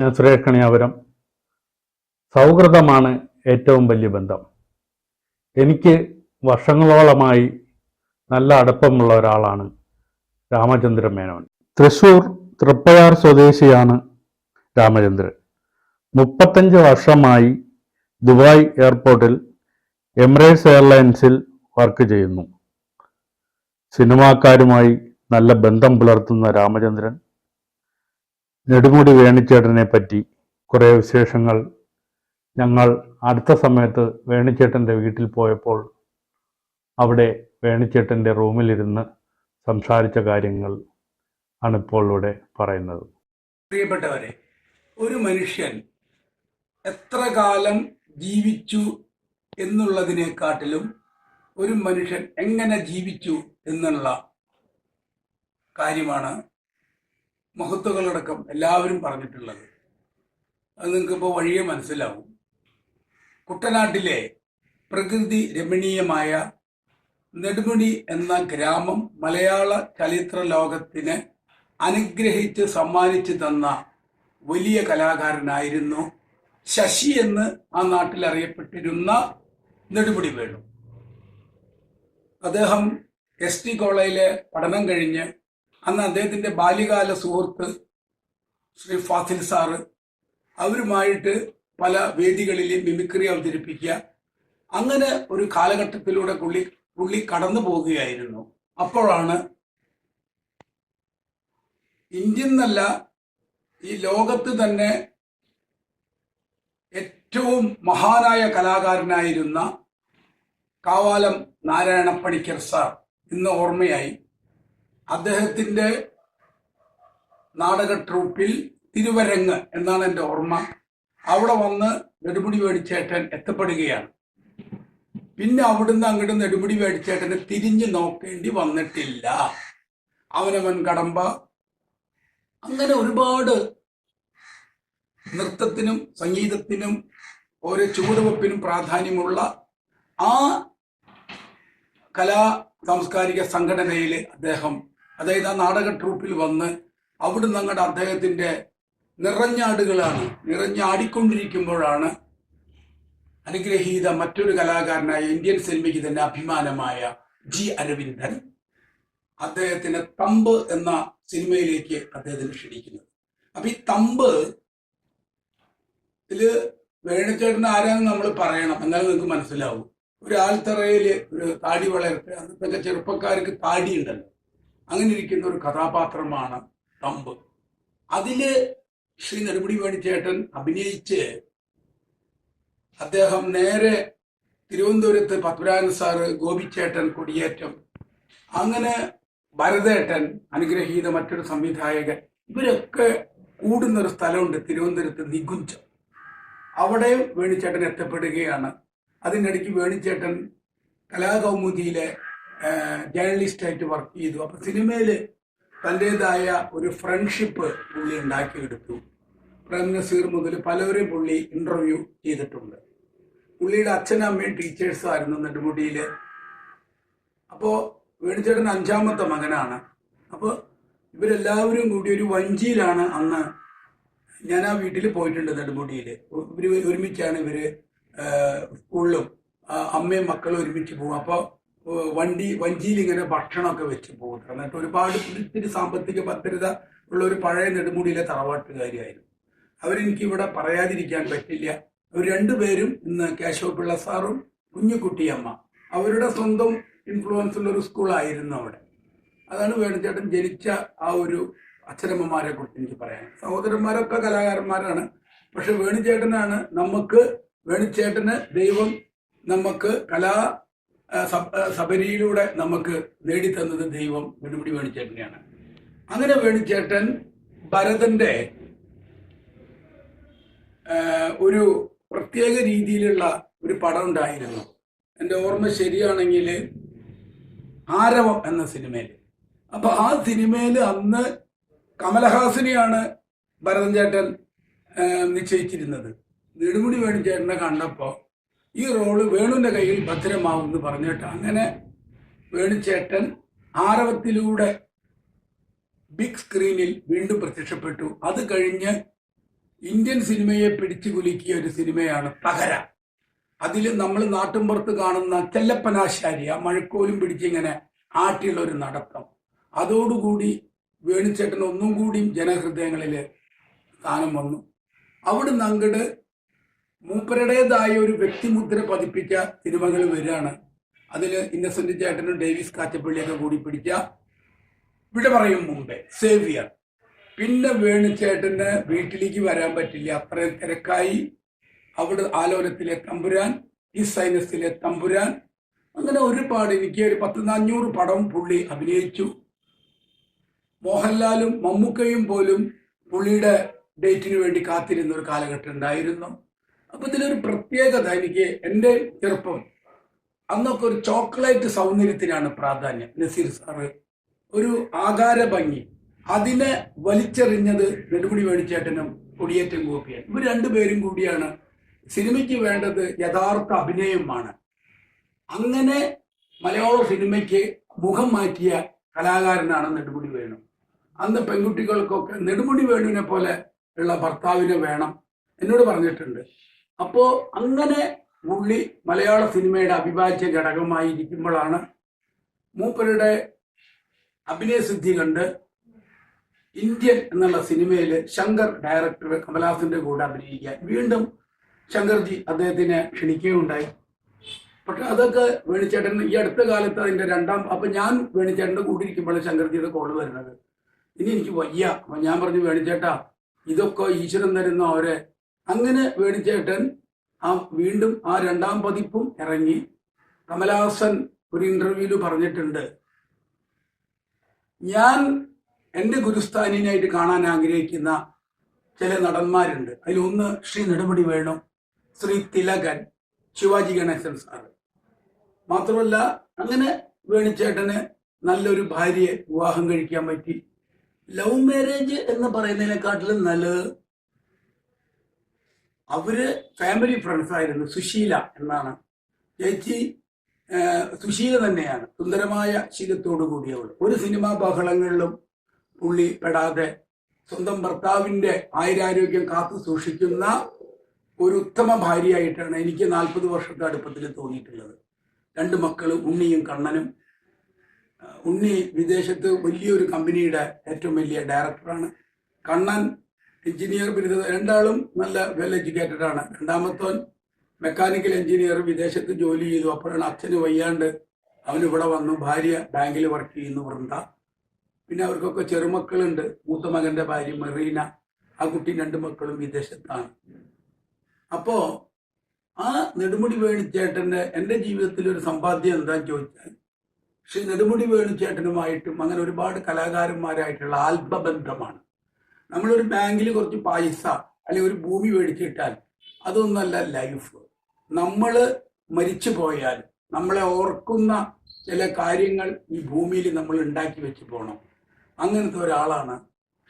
ഞാൻ സുരേഷ് സൗഹൃദമാണ് ഏറ്റവും വലിയ ബന്ധം. എനിക്ക് വർഷങ്ങളോളമായി നല്ല അടുപ്പമുള്ള ഒരാളാണ് രാമചന്ദ്രൻ മേനോൻ. തൃശൂർ തൃപ്പയാർ സ്വദേശിയാണ് രാമചന്ദ്രൻ. മുപ്പത്തഞ്ച് വർഷമായി ദുബായ് എയർപോർട്ടിൽ എമിറേറ്റ്സ് എയർലൈൻസിൽ വർക്ക് ചെയ്യുന്നു. സിനിമാക്കാരുമായി നല്ല ബന്ധം പുലർത്തുന്ന രാമചന്ദ്രൻ നെടുമുടി വേണിച്ചേട്ടനെ പറ്റി കുറേ വിശേഷങ്ങൾ. ഞങ്ങൾ അടുത്ത സമയത്ത് വേണിച്ചേട്ടന്റെ വീട്ടിൽ പോയപ്പോൾ അവിടെ വേണിച്ചേട്ടന്റെ റൂമിലിരുന്ന് സംസാരിച്ച കാര്യങ്ങൾ ആണ് ഇപ്പോൾ ഇവിടെ പറയുന്നത്. പ്രിയപ്പെട്ടവരെ ഒരു മനുഷ്യൻ എത്ര കാലം ജീവിച്ചു എന്നുള്ളതിനെക്കാട്ടിലും ഒരു മനുഷ്യൻ എങ്ങനെ ജീവിച്ചു എന്നുള്ള കാര്യമാണ് മഹത്വങ്ങളടക്കം എല്ലാവരും പറഞ്ഞിട്ടുള്ളത്. അത് നിങ്ങൾക്ക് ഇപ്പോൾ വഴിയെ മനസ്സിലാവും. കുട്ടനാട്ടിലെ പ്രകൃതി രമണീയമായ നെടുമുടി എന്ന ഗ്രാമം മലയാള ചലിത്ര ലോകത്തിന് അനുഗ്രഹിച്ച് സമ്മാനിച്ചു തന്ന വലിയ കലാകാരനായിരുന്നു ശശി എന്ന് ആ നാട്ടിൽ അറിയപ്പെട്ടിരുന്ന നെടുമുടി വേണു. അദ്ദേഹം എസ് ടി കോളേജിലെ പഠനം കഴിഞ്ഞ് അന്ന് അദ്ദേഹത്തിന്റെ ബാല്യകാല സുഹൃത്ത് ശ്രീ ഫാസിൽ സാറ് അവരുമായിട്ട് പല വേദികളിൽ മിമിക്രി അവതരിപ്പിക്കുക. അങ്ങനെ ഒരു കാലഘട്ടത്തിലൂടെ പുള്ളി പുള്ളി കടന്നു പോവുകയായിരുന്നു അപ്പോഴാണ് ഇന്ത്യൻ എന്നല്ല ഈ ലോകത്ത് തന്നെ ഏറ്റവും മഹാനായ കലാകാരനായിരുന്ന കാവാലം നാരായണ പണിക്കർ സാർ. ഇന്ന് ഓർമ്മയായി. അദ്ദേഹത്തിന്റെ നാടക ട്രൂപ്പിൽ തിരുവരങ്ങ് എന്നാണ് എന്റെ ഓർമ്മ. അവിടെ വന്ന് നെടുമുടി വേടിച്ചേട്ടൻ എത്തപ്പെടുകയാണ്. പിന്നെ അവിടുന്ന് അങ്ങോട്ട് നെടുമുടി മേടിച്ചേട്ടനെ തിരിഞ്ഞു നോക്കേണ്ടി വന്നിട്ടില്ല. അവനവൻ കടമ്പ. അങ്ങനെ ഒരുപാട് നൃത്തത്തിനും സംഗീതത്തിനും ഓരോ ചുവടുവെപ്പിനും പ്രാധാന്യമുള്ള ആ കലാ സാംസ്കാരിക സംഘടനയിൽ അദ്ദേഹം അതായത് ആ നാടക ട്രൂപ്പിൽ വന്ന് അവിടുന്ന് അങ്ങോട്ട് അദ്ദേഹത്തിന്റെ നിറഞ്ഞാടുകളാണ് നിറഞ്ഞാടിക്കൊണ്ടിരിക്കുമ്പോഴാണ് അനുഗ്രഹീത മറ്റൊരു കലാകാരനായ ഇന്ത്യൻ സിനിമയ്ക്ക് തന്നെ അഭിമാനമായ ജി അരവിന്ദൻ അദ്ദേഹത്തിന് തമ്പ് എന്ന സിനിമയിലേക്ക് അദ്ദേഹത്തിന് ക്ഷണിക്കുന്നത്. അപ്പൊ ഈ തമ്പ് ഇതിൽ വേണച്ചേട്ടൻ ആരാന്ന് നമ്മൾ പറയണം എന്നാൽ നിങ്ങൾക്ക് മനസ്സിലാവും. ഒരു ആൽത്തറയിൽ ഒരു താടി വളർത്ത് അന്നത്തെ ചെറുപ്പക്കാർക്ക് താടി ഉണ്ടല്ലോ അങ്ങനെ ഇരിക്കുന്ന ഒരു കഥാപാത്രമാണ് തമ്പ്. അതിൽ ശ്രീ നെടുമുടി വേണിച്ചേട്ടൻ അഭിനയിച്ച് അദ്ദേഹം നേരെ തിരുവനന്തപുരത്ത് പത്മരാജൻ സാറ് ഗോപിച്ചേട്ടൻ കൊടിയേറ്റം. അങ്ങനെ ഭരതേട്ടൻ അനുഗ്രഹീത മറ്റൊരു സംവിധായകൻ ഇവരൊക്കെ കൂടുന്ന ഒരു സ്ഥലമുണ്ട് തിരുവനന്തപുരത്ത് നികുഞ്ചം അവിടെ വേണിച്ചേട്ടൻ എത്തപ്പെടുകയാണ്. അതിനിടയ്ക്ക് വേണിച്ചേട്ടൻ കലാകൗമുദിയിലെ ജേർണലിസ്റ്റായിട്ട് വർക്ക് ചെയ്തു. അപ്പൊ സിനിമയിൽ തന്റെതായ ഒരു ഫ്രണ്ട്ഷിപ്പ് പുള്ളി ഉണ്ടാക്കിയെടുത്തു. പ്രേം നസീർ മുതൽ പലവരെയും പുള്ളി ഇന്റർവ്യൂ ചെയ്തിട്ടുണ്ട്. പുള്ളിയുടെ അച്ഛനും അമ്മയും ടീച്ചേഴ്സ് ആയിരുന്നു നെടുമുടിയിൽ അപ്പോൾ വേണിച്ചേട്ടൻ അഞ്ചാമത്തെ മകനാണ്. അപ്പോൾ ഇവരെല്ലാവരും കൂടി ഒരു വഞ്ചിയിലാണ് അന്ന് ഞാൻ ആ വീട്ടിൽ പോയിട്ടുണ്ട് നെടുമുടിയിൽ ഇവർ ഒരുമിച്ചാണ് ഇവർ സ്കൂളിലും അമ്മയും മക്കളും ഒരുമിച്ച് പോകും അപ്പോൾ വണ്ടി വഞ്ചിയിൽ ഇങ്ങനെ ഭക്ഷണമൊക്കെ വെച്ച് പോകുന്നത്. എന്നിട്ട് ഒരുപാട് ഇത്തിരി സാമ്പത്തിക ഭദ്രത ഉള്ള ഒരു പഴയ നെടുമുടിയിലെ തറവാട്ടുകാരിയായിരുന്നു. അവരെനിക്ക് ഇവിടെ പറയാതിരിക്കാൻ പറ്റില്ല. അവർ രണ്ടുപേരും ഇന്ന് കേശവ പിള്ള സാറും കുഞ്ഞുകുട്ടിയമ്മ അവരുടെ സ്വന്തം ഇൻഫ്ലുവൻസ് ഉള്ള ഒരു സ്കൂളായിരുന്നു അവിടെ. അതാണ് വേണുചേട്ടൻ ജനിച്ച ആ ഒരു അച്ഛനമ്മമാരെ കുറിച്ച് എനിക്ക് പറയാൻ. സഹോദരന്മാരൊക്കെ കലാകാരന്മാരാണ്. പക്ഷെ വേണുചേട്ടനാണ് നമുക്ക് വേണുചേട്ടന് ദൈവം നമുക്ക് കലാ സബരിയിലൂടെ നമുക്ക് നേടിത്തന്നത് ദൈവം നെടുമുടി വേണുചേട്ടനെയാണ് അങ്ങനെ വേണുചേട്ടൻ ഭരതന്റെ ഒരു പ്രത്യേക രീതിയിലുള്ള ഒരു പടം ഉണ്ടായിരുന്നു. എന്റെ ഓർമ്മ ശരിയാണെങ്കിൽ ആരവം എന്ന സിനിമയിൽ. അപ്പൊ ആ സിനിമയിൽ അന്ന് കമലഹാസിനെയാണ് ഭരതൻ ചേട്ടൻ നിശ്ചയിച്ചിരുന്നത്. നെടുമുടി വേണുചേട്ടനെ കണ്ടപ്പോൾ ഈ റോൾ വേണുവിന്റെ കയ്യിൽ ഭദ്രമാവും എന്ന് പറഞ്ഞിട്ട് അങ്ങനെ വേണുചേട്ടൻ ആരവത്തിലൂടെ ബിഗ് സ്ക്രീനിൽ വീണ്ടും പ്രത്യക്ഷപ്പെട്ടു. അത് കഴിഞ്ഞ് ഇന്ത്യൻ സിനിമയെ പിടിച്ചു കുലുക്കിയ ഒരു സിനിമയാണ് തകര. അതിൽ നമ്മൾ നാട്ടിൻപുറത്ത് കാണുന്ന ചെല്ലപ്പനാശാരി ആ മഴക്കോലും പിടിച്ചിങ്ങനെ ആട്ടിയുള്ള ഒരു നടത്തം. അതോടുകൂടി വേണുചേട്ടൻ ഒന്നും കൂടിയും ജനഹൃദയങ്ങളിൽ സ്ഥാനം വന്നു. അവിടുന്ന് അങ്ങട് മൂപ്പരുടേതായ ഒരു വ്യക്തിമുദ്ര പതിപ്പിച്ച സിനിമകൾ വരികയാണ്. അതിൽ ഇന്നസെന്റ് ചേട്ടനും ഡേവിസ് കാറ്റപ്പള്ളിയൊക്കെ കൂടി പിടിച്ച ഇവിടെ പറയും മുമ്പേ സേവിയർ. പിന്നെ വേണുചേട്ടന് വീട്ടിലേക്ക് വരാൻ പറ്റില്ല. അത്രയും തിരക്കായി അവിടെ ആലോലത്തിലെ തമ്പുരാൻ ഈ സൈനസിലെ തമ്പുരാൻ. അങ്ങനെ ഒരുപാട് എനിക്ക് ഒരു പത്ത് നാനൂറ് പടം പുള്ളി അഭിനയിച്ചു. മോഹൻലാലും മമ്മൂക്കയും പോലും പുള്ളിയുടെ ഡേറ്റിന് വേണ്ടി കാത്തിരുന്ന ഒരു കാലഘട്ടം ഉണ്ടായിരുന്നു. അപ്പൊ ഇതിലൊരു പ്രത്യേകത എനിക്ക് എന്റെ ചെറുപ്പം. അന്നൊക്കെ ഒരു ചോക്ലേറ്റ് സൗന്ദര്യത്തിനാണ് പ്രാധാന്യം. നസീർ സാറ് ഒരു ആകാര ഭംഗി. അതിനെ വലിച്ചെറിഞ്ഞത് നെടുമുടി വേണിച്ചേട്ടനും കൊടിയേറ്റം ഗോപിയാണ് ഇവർ രണ്ടുപേരും കൂടിയാണ് സിനിമയ്ക്ക് വേണ്ടത് യഥാർത്ഥ അഭിനയമാണ്. അങ്ങനെ മലയാള സിനിമയ്ക്ക് മുഖം മാറ്റിയ കലാകാരനാണ് നെടുമുടി വേണു. അന്ന് പെൺകുട്ടികൾക്കൊക്കെ നെടുമുടി വേണുവിനെ പോലെ ഉള്ള ഭർത്താവിനെ വേണം എന്നോട് പറഞ്ഞിട്ടുണ്ട്. അപ്പോ അങ്ങനെ പുള്ളി മലയാള സിനിമയുടെ അവിഭാജ്യ ഘടകമായി ഇരിക്കുമ്പോഴാണ് മൂപ്പരുടെ അഭിനയ സിദ്ധി കണ്ട് ഇന്ത്യൻ എന്നുള്ള സിനിമയിൽ ശങ്കർ ഡയറക്ടർ കമലഹാസന്റെ കൂടെ അഭിനയിക്കാൻ. വീണ്ടും ശങ്കർജി അദ്ദേഹത്തിനെ ക്ഷണിക്കുകയുണ്ടായി. പക്ഷെ അതൊക്കെ വേണിച്ചേട്ടൻ ഈ അടുത്ത കാലത്ത് അതിന്റെ രണ്ടാം അപ്പൊ ഞാൻ വേണിച്ചേട്ടന്റെ കൂടെ ഇരിക്കുമ്പോഴാണ് ശങ്കർജിയുടെ കോൾ വരുന്നത്. ഇനി എനിക്ക് വയ്യ. അപ്പൊ ഞാൻ പറഞ്ഞു വേണിച്ചേട്ടാ ഇതൊക്കെ ഈശ്വരൻ തരുന്ന അവരെ അങ്ങനെ വേണിച്ചേട്ടൻ ആ വീണ്ടും ആ രണ്ടാം പതിപ്പും ഇറങ്ങി. കമലഹാസൻ ഒരു ഇന്റർവ്യൂവിൽ പറഞ്ഞിട്ടുണ്ട്. ഞാൻ എന്റെ ഗുരുസ്ഥാനിനായിട്ട് കാണാൻ ആഗ്രഹിക്കുന്ന ചില നടന്മാരുണ്ട്. അതിലൊന്ന് ശ്രീ നെടുമുടി വേണു ശ്രീ തിലകൻ ശിവാജി ഗണേശൻ സാറ്. മാത്രമല്ല അങ്ങനെ വേണിച്ചേട്ടന് നല്ലൊരു ഭാര്യയെ വിവാഹം കഴിക്കാൻ പറ്റി. ലവ് മാരേജ് എന്ന് പറയുന്നതിനെക്കാട്ടിലും നല്ലത് അവർ ഫാമിലി ഫ്രണ്ട്സ് ആയിരുന്നു. സുശീല എന്നാണ്. ചേച്ചി സുശീല തന്നെയാണ്. സുന്ദരമായ ശീലത്തോടു കൂടിയവൾ. ഒരു സിനിമാ ബഹളങ്ങളിലും പുള്ളി പെടാതെ സ്വന്തം ഭർത്താവിന്റെ ആയുരാരോഗ്യം കാത്തു സൂക്ഷിക്കുന്ന ഒരു ഉത്തമ ഭാര്യയായിട്ടാണ് എനിക്ക് നാൽപ്പത് വർഷത്തെ അടുപ്പത്തിൽ തോന്നിയിട്ടുള്ളത്. രണ്ട് മക്കൾ ഉണ്ണിയും കണ്ണനും. ഉണ്ണി വിദേശത്ത് വലിയൊരു കമ്പനിയുടെ ഏറ്റവും വലിയ ഡയറക്ടറാണ്. കണ്ണൻ എഞ്ചിനീയർ ബിരുദ രണ്ടാളും നല്ല വെൽ എഡ്യൂക്കേറ്റഡ് ആണ്. രണ്ടാമത്തോൻ മെക്കാനിക്കൽ എഞ്ചിനീയർ വിദേശത്ത് ജോലി ചെയ്തു. അപ്പോഴാണ് അച്ഛന് വയ്യാണ്ട് അവൻ ഇവിടെ വന്നു. ഭാര്യ ബാങ്കിൽ വർക്ക് ചെയ്യുന്നു വൃന്ദ. പിന്നെ അവർക്കൊക്കെ ചെറുമക്കളുണ്ട്. മൂത്ത മകന്റെ ഭാര്യ മെറീന. ആ കുട്ടി രണ്ട് മക്കളും വിദേശത്താണ്. അപ്പോ ആ നെടുമുടി വേണിച്ചേട്ടന്റെ എന്റെ ജീവിതത്തിൽ ഒരു സമ്പാദ്യം എന്താന്ന് ചോദിച്ചാൽ ശ്രീ നെടുമുടി വേണുചേട്ടനുമായിട്ടും അങ്ങനെ ഒരുപാട് കലാകാരന്മാരായിട്ടുള്ള ആത്മബന്ധമാണ് നമ്മളൊരു ബാങ്കിൽ കുറച്ച് പൈസ അല്ലെങ്കിൽ ഒരു ഭൂമി മേടിച്ചിട്ടാൽ അതൊന്നല്ല ലൈഫ്. നമ്മൾ മരിച്ചു പോയാൽ നമ്മളെ ഓർക്കുന്ന ചില കാര്യങ്ങൾ ഈ ഭൂമിയിൽ നമ്മൾ ഉണ്ടാക്കി വെച്ച് പോകണം അങ്ങനത്തെ ഒരാളാണ്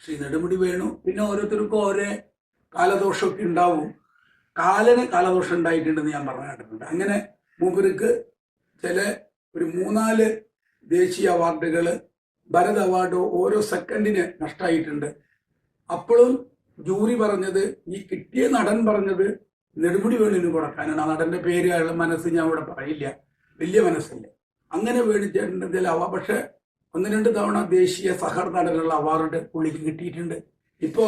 ശ്രീ നെടുമുടി വേണു. പിന്നെ ഓരോരുത്തർക്കും ഓരോ കാലദോഷമൊക്കെ ഉണ്ടാവും. കാലന് കാലദോഷം ഉണ്ടായിട്ടുണ്ടെന്ന് ഞാൻ പറഞ്ഞു കേട്ടിട്ടുണ്ട്. അങ്ങനെ മൂപ്പർക്ക് ചില ഒരു മൂന്നാൽ ദേശീയ അവാർഡുകൾ ഭരത് അവാർഡോ ഓരോ സെക്കൻഡിന് നഷ്ടമായിട്ടുണ്ട് അപ്പോഴും ജൂറി പറഞ്ഞത് ഈ കിട്ടിയ നടൻ പറഞ്ഞത് നെടുമുടി വേണുവിന് കൊടുക്കാനാണ്. ആ നടന്റെ പേര് അയാളുടെ മനസ്സ് ഞാൻ ഇവിടെ പറയില്ല. വലിയ മനസ്സില്ല. അങ്ങനെ മേടിച്ചിട്ടുണ്ടെങ്കിൽ അവ പക്ഷെ ഒന്ന് രണ്ട് തവണ ദേശീയ സഹർ നടനുള്ള അവാർഡ് പുള്ളിക്ക് കിട്ടിയിട്ടുണ്ട്. ഇപ്പോ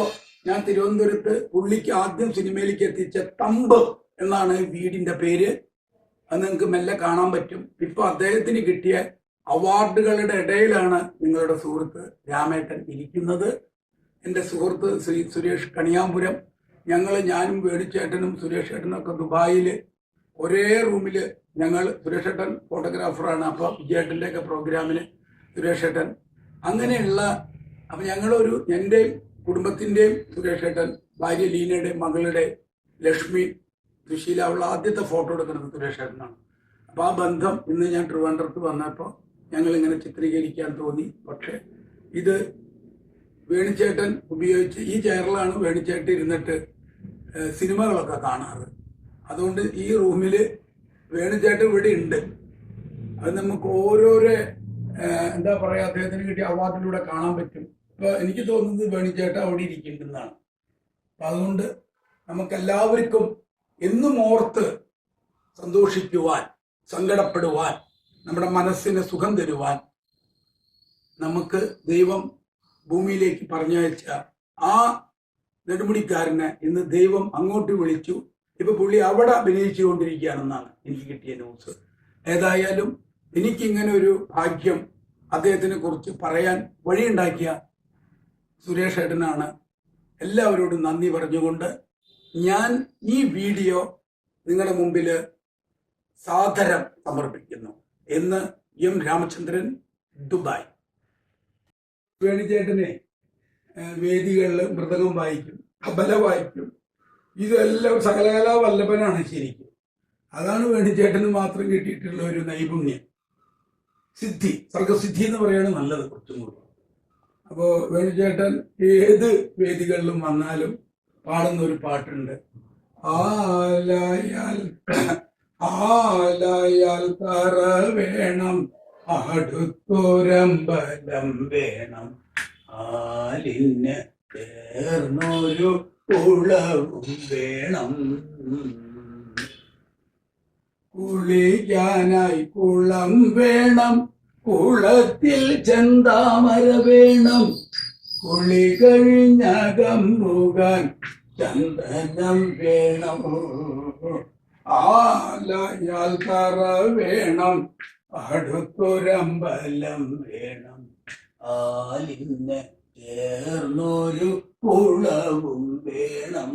ഞാൻ തിരുവനന്തപുരത്ത് പുള്ളിക്ക് ആദ്യം സിനിമയിലേക്ക് എത്തിച്ച തമ്പ് എന്നാണ് വീടിന്റെ പേര്. അത് നിങ്ങൾക്ക് മെല്ലെ കാണാൻ പറ്റും. ഇപ്പൊ അദ്ദേഹത്തിന് കിട്ടിയ അവാർഡുകളുടെ ഇടയിലാണ് നിങ്ങളുടെ സുഹൃത്ത് രാമേട്ടൻ ഇരിക്കുന്നത്. എന്റെ സുഹൃത്ത് ശ്രീ സുരേഷ് കണിയാമ്പുരം ഞങ്ങൾ ഞാനും വേണിച്ചേട്ടനും സുരേഷ് ഏട്ടനും ഒക്കെ ദുബായിൽ ഒരേ റൂമിൽ ഞങ്ങൾ സുരേഷ് ഏട്ടൻ ഫോട്ടോഗ്രാഫറാണ് അപ്പോൾ വിജയേട്ടന്റെ ഒക്കെ പ്രോഗ്രാമിന് സുരേഷ് ഏട്ടൻ. അങ്ങനെയുള്ള അപ്പം ഞങ്ങളൊരു എന്റെയും കുടുംബത്തിന്റെയും സുരേഷ് ഏട്ടൻ ഭാര്യ ലീനയുടെ മകളുടെ ലക്ഷ്മി സുശീല അവളുടെ ആദ്യത്തെ ഫോട്ടോ എടുക്കുന്നത് സുരേഷ് ഏട്ടനാണ്. അപ്പോൾ ആ ബന്ധം ഇന്ന് ഞാൻ ട്രിവാൻഡ്രത്ത് വന്നപ്പോൾ ഞങ്ങളിങ്ങനെ ചിത്രീകരിക്കാൻ തോന്നി. പക്ഷേ ഇത് വേണിച്ചേട്ടൻ ഉപയോഗിച്ച് ഈ ചെയറിലാണ് വേണിച്ചേട്ടൻ ഇരുന്നിട്ട് സിനിമകളൊക്കെ കാണാറ്. അതുകൊണ്ട് ഈ റൂമിൽ വേണിച്ചേട്ടൻ ഇവിടെ ഉണ്ട്. അത് നമുക്ക് ഓരോരോ എന്താ പറയാ അദ്ദേഹത്തിന് കിട്ടിയ അവാർഡിലൂടെ കാണാൻ പറ്റും. ഇപ്പോൾ എനിക്ക് തോന്നുന്നത് വേണിച്ചേട്ടൻ അവിടെ ഇരിക്കുന്നുണ്ടെന്നാണ്. അപ്പൊ അതുകൊണ്ട് നമുക്കെല്ലാവർക്കും എന്നും ഓർത്ത് സന്തോഷിക്കുവാൻ സങ്കടപ്പെടുവാൻ നമ്മുടെ മനസ്സിന് സുഖം തരുവാൻ നമുക്ക് ദൈവം ഭൂമിയിലേക്ക് പറഞ്ഞയച്ച ആ നെടുമുടിക്കാരനെ ഇന്ന് ദൈവം അങ്ങോട്ട് വിളിച്ചു. ഇപ്പൊ പുള്ളി അവിടെ അഭിനയിച്ചു കൊണ്ടിരിക്കുകയാണെന്നാണ് എനിക്ക് കിട്ടിയ ന്യൂസ് ഏതായാലും എനിക്കിങ്ങനെ ഒരു ഭാഗ്യം അദ്ദേഹത്തിനെ കുറിച്ച് പറയാൻ വഴിയുണ്ടാക്കിയ സുരേഷ് ഏട്ടനാണ്. എല്ലാവരോടും നന്ദി പറഞ്ഞുകൊണ്ട് ഞാൻ ഈ വീഡിയോ നിങ്ങളുടെ മുമ്പിൽ സാദരം സമർപ്പിക്കുന്നു. എന്ന് എം രാമചന്ദ്രൻ ദുബായ്. വേണിച്ചേട്ടനെ വേദികളിൽ മൃതകം വായിക്കും അബല വായിക്കും. ഇതെല്ലാം സകലകലാ വല്ലഭനാണ് ശരിക്കും. അതാണ് വേണിച്ചേട്ടന് മാത്രം കിട്ടിയിട്ടുള്ള ഒരു നൈപുണ്യം. സിദ്ധി സർഗസിദ്ധി എന്ന് പറയാണ് നല്ലത് കുറച്ചും കൂടി. അപ്പോ വേണുചേട്ടൻ ഏത് വേദികളിലും വന്നാലും പാടുന്ന ഒരു പാട്ടുണ്ട്. ആലായാൽ ആലായാൽ തറ വേണം. അടുത്തൊരമ്പലം വേണം. ആലിന് ചേർന്നൊരു കുളവും വേണം. കുളിക്കാനായി കുളം വേണം. കുളത്തിൽ ചെന്താമര വേണം. കുളി കഴിഞ്ഞകം മുകാൻ ചന്ദനം വേണം. ആലയാൽ തറ വേണം. അടുത്തൊരമ്പലം വേണം. ആലിന്ന് ചേർന്നൊരു കുളവും വേണം.